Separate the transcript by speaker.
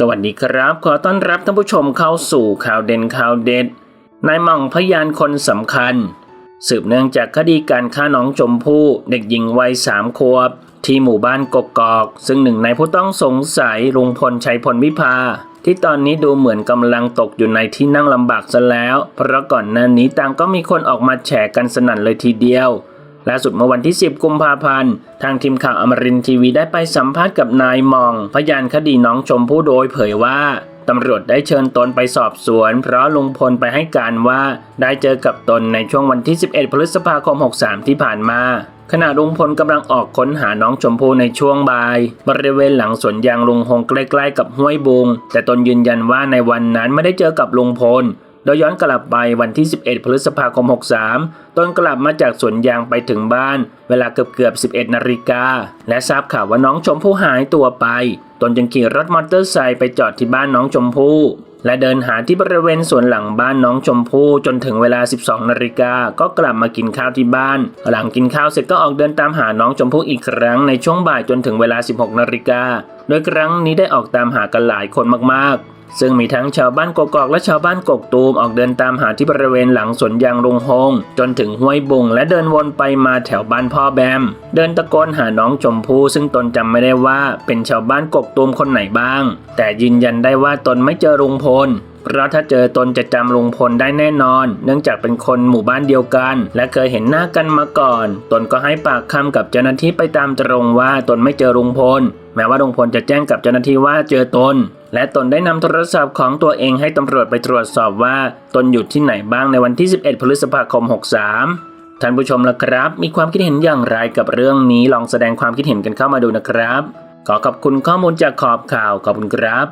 Speaker 1: สวัสดีครับ ขอต้อนรับท่านผู้ชมเข้าสู่ข่าวเด่นข่าวเด็ด นายหม่องพยานคนสำคัญ สืบเนื่องจากคดีการฆ่าน้องชมพู่เด็กหญิงวัยสามขวบ ที่หมู่บ้านกกอก ซึ่งหนึ่งในผู้ต้องสงสัยลุงพลชัยพลวิภา ที่ตอนนี้ดูเหมือนกำลังตกอยู่ในที่นั่งลำบากซะแล้ว เพราะก่อนหน้านี้ต่างก็มีคนออกมาแฉกันสนั่นเลยทีเดียว ล่าสุดเมื่อวันที่ 10 กุมภาพันธ์ ทางทีมข่าวอมรินทร์ทีวีได้ไปสัมภาษณ์กับนายมอง พยานคดีน้องชมพู่โดยเผยว่าตำรวจได้เชิญตนไปสอบสวน เพราะลุงพลไปให้การว่าได้เจอกับตนในช่วงวันที่ 11 พฤษภาคม 63 ที่ผ่านมาขณะลุงพลกำลังออกค้นหาน้องชมพู่ในช่วงบ่าย บริเวณหลังสวนยางลุงฮงใกล้ๆกับห้วยบุง แต่ตนยืนยันว่าในวันนั้นไม่ได้เจอกับลุงพล โดยย้อนกลับไปวันที่ 11 พฤษภาคม 63 ตนกลับมาจากสวนยางไปถึงบ้าน เวลาเกือบเกือบ 11 นาฬิกา และทราบข่าวว่าน้องชมพู่หายตัวไป ตนจึงขี่รถมอเตอร์ไซค์ไปจอดที่บ้านน้องชมพู่ และเดินหาที่บริเวณสวนหลังบ้านน้องชมพู่จนถึงเวลา 12 นาฬิกา ก็กลับมากินข้าวที่บ้าน หลังกินข้าวเสร็จก็ออกเดินตามหาน้องชมพู่อีกครั้งในช่วงบ่ายจนถึงเวลา 16 นาฬิกา โดยครั้งนี้ได้ออกตามหากันหลายคนมากๆ ซึ่งมีทั้งชาวบ้านกกอกและชาวบ้านกกตูมออกเดินตามหาที่บริเวณหลังสวนยางลุงฮงจนถึงห้วยบุงและเดินวนไปมาแถวบ้านพ่อแบม เดินตะโกนหาน้องชมพู่ซึ่งตนจำไม่ได้ว่าเป็นชาวบ้านกกตูมคนไหนบ้าง แต่ยืนยันได้ว่าตนไม่เจอลุงพลเพราะถ้าเจอตนจะจำลุงพลได้แน่นอน เนื่องจากเป็นคนหมู่บ้านเดียวกัน และเคยเห็นหน้ากันมาก่อน ตนก็ให้ปากคำกับเจ้าหน้าที่ไปตามตรงว่าตนไม่เจอลุงพล แม้ว่าลุงพลจะแจ้งกับเจ้าหน้าที่ว่าเจอตน และตนได้นำโทรศัพท์ของตัวเองให้ตำรวจไปตรวจสอบว่าตนอยู่ที่ไหนบ้างในวันที่ 11 พฤษภาคม 63 ท่านผู้ชมล่ะครับ มีความคิดเห็นอย่างไรกับเรื่องนี้ลองแสดงความคิดเห็นกันเข้ามาดูนะครับ ขอขอบคุณข้อมูลจากขอบข่าวขอบคุณครับ